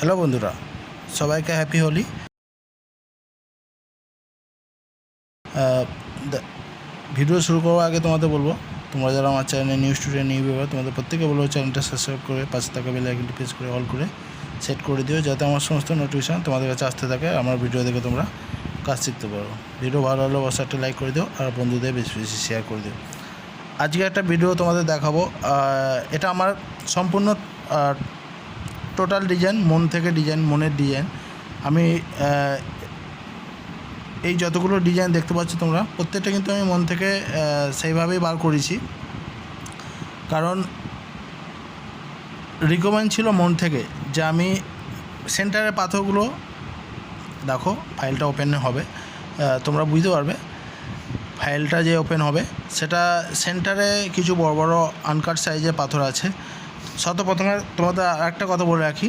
Hello বন্ধুরা, সবাইকে happy Holi. Video শুরু করার আগে তোমাদের বলব, তোমরা যারা আমার চ্যানেলে নিউ স্টুডেন্ট নিউ ভিউয়ার তোমাদের প্রত্যেকে বলব চ্যানেলটা সাবস্ক্রাইব করে, পাশে থাকা বেল আইকনটি প্রেস করে অল করে সেট করে দিও, যাতে আমার সমস্ত নোটিফিকেশান তোমাদের কাছে আসতে থাকে আমার ভিডিও দেখে তোমরা কাজ শিখতে পারো। ভিডিও ভালো হলে অবশ্যই একটা লাইক করে দিও, আর বন্ধুদের বেশি বেশি শেয়ার করে দিও। আজকে একটা ভিডিও তোমাদের দেখাবো এটা আমার সম্পূর্ণ টোটাল ডিজাইন, মন থেকে ডিজাইন, মনের ডিজাইন। আমি এই যতগুলো ডিজাইন দেখতে পাচ্ছ তোমরা, প্রত্যেকটা কিন্তু আমি মন থেকে সেইভাবেই বার করেছি। কারণ রিকমেন্ড ছিল মন থেকে যে আমি সেন্টারের পাথরগুলো, দেখো ফাইলটা ওপেন হবে। তোমরা বুঝতে পারবে ফাইলটা যে ওপেন হবে, সেটা সেন্টারে কিছু বড় বড় আনকাট সাইজের পাথর আছে। প্রথমে তোমাদের একটা কথা বলে রাখি।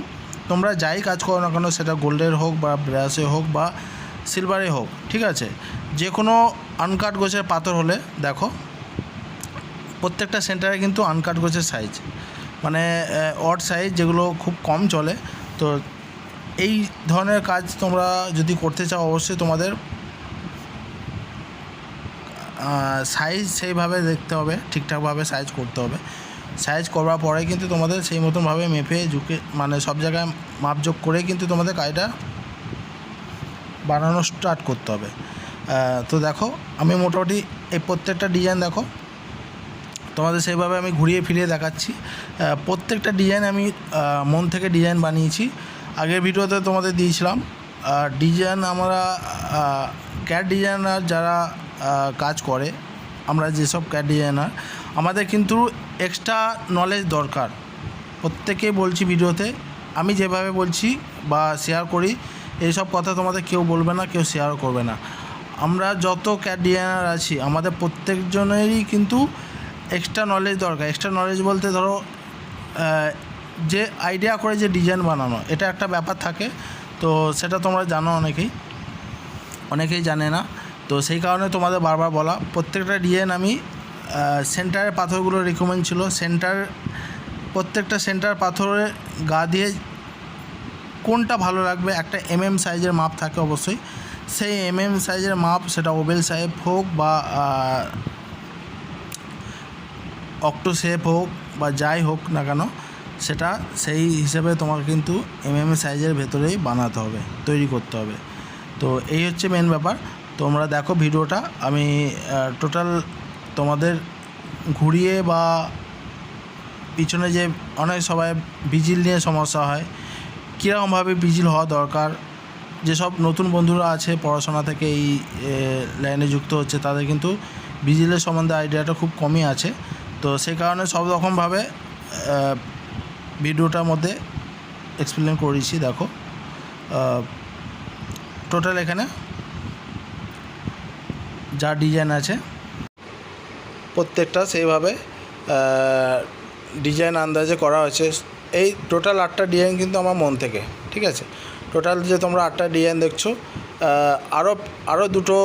তোমরা যাই কাজ করো না কেন, সেটা গোল্ডের হোক বা ব্রাশে হোক বা সিলভারে হোক, ঠিক আছে? যে কোনো আনকাট গোছের পাথর হলে, দেখো, প্রত্যেকটা সেন্টারে কিন্তু আনকাট গোছের সাইজ মানে অড সাইজ যেগুলো খুব কম চলে। তো এই ধরনের কাজ তোমরা যদি করতে চাও, অবশ্যই তোমাদের সাইজ সেইভাবে দেখতে হবে, ঠিকঠাকভাবে সাইজ করতে হবে। সাইজ করবার পরে কিন্তু তোমাদের সেই মতনভাবে মেপে ঝুঁকে মানে সব জায়গায় মাপযোগ করে কিন্তু তোমাদের কাজটা বানানো স্টার্ট করতে হবে। তো দেখো, আমি মোটামুটি এই প্রত্যেকটা ডিজাইন দেখো, তোমাদের সেইভাবে আমি ঘুরিয়ে ফিরিয়ে দেখাচ্ছি। প্রত্যেকটা ডিজাইন আমি মন থেকে ডিজাইন বানিয়েছি। আগের ভিডিওতে তোমাদের দিয়েছিলাম ডিজাইন আমরা ক্যাট ডিজাইনার যারা কাজ করে, আমরা যেসব ক্যাট ডিজাইনার আমাদের কিন্তু এক্সট্রা নলেজ দরকার। প্রত্যেকেই বলছি ভিডিওতে, আমি যেভাবে বলছি বা শেয়ার করি, এইসব কথা তোমাদের কেউ বলবে না, কেউ শেয়ারও করবে না। আমরা যত ক্যাট ডিজাইনার আছি, আমাদের প্রত্যেকজনেরই কিন্তু এক্সট্রা নলেজ দরকার। এক্সট্রা নলেজ বলতে ধরো যে আইডিয়া করে যে ডিজাইন বানানো, এটা একটা ব্যাপার থাকে। তো সেটা তোমরা জানো অনেকেই। অনেকেই জানে না। তো সেই কারণে তোমাদের বারবার বলা, প্রত্যেকটা ডিজাইন আমি সেন্টারের পাথরগুলো রিকমেন্ড ছিল। সেন্টার প্রত্যেকটা সেন্টার পাথরের গা দিয়ে কোনটা ভালো লাগবে, একটা এমএম সাইজের মাপ থাকে অবশ্যই। সেই এমএম সাইজের মাপ সেটা ওবেল সাহেব হোক বা অক্টো শেপ হোক বা যাই হোক না কেন, সেটা সেই হিসেবে তোমাকে কিন্তু এমএম সাইজের ভেতরেই বানাতে হবে, তৈরি করতে হবে। তো এই হচ্ছে মেন ব্যাপার। তোমরা দেখো ভিডিওটা। আমি টোটাল তোমাদের ঘুরিয়ে বা পিছনে যে অনেক সবাই বিজিল নিয়ে সমস্যা হয়, কীরকমভাবে বিজিল হওয়া দরকার? যেসব নতুন বন্ধুরা আছে, পড়াশোনা থেকে এই লাইনে যুক্ত হচ্ছে, তাদের কিন্তু বিজিলের সম্বন্ধে আইডিয়াটা খুব কমই আছে। তো সেই কারণে সব রকমভাবে ভিডিওটার মধ্যে এক্সপ্লেন করেছি দেখো। টোটাল এখানে যা ডিজাইন আছে প্রত্যেকটা সেইভাবে ডিজাইন আন্দাজে করা হয়েছে। এই টোটাল আটটা ডিজাইন কিন্তু আমার মন থেকে, ঠিক আছে? টোটাল যে তোমরা আটটা ডিজাইন দেখছ আরও আরও দুটো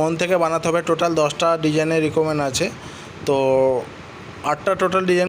মন থেকে বানাতে হবে। টোটাল দশটা ডিজাইনের রিকমেন্ড আছে। তো আটটা টোটাল ডিজাইন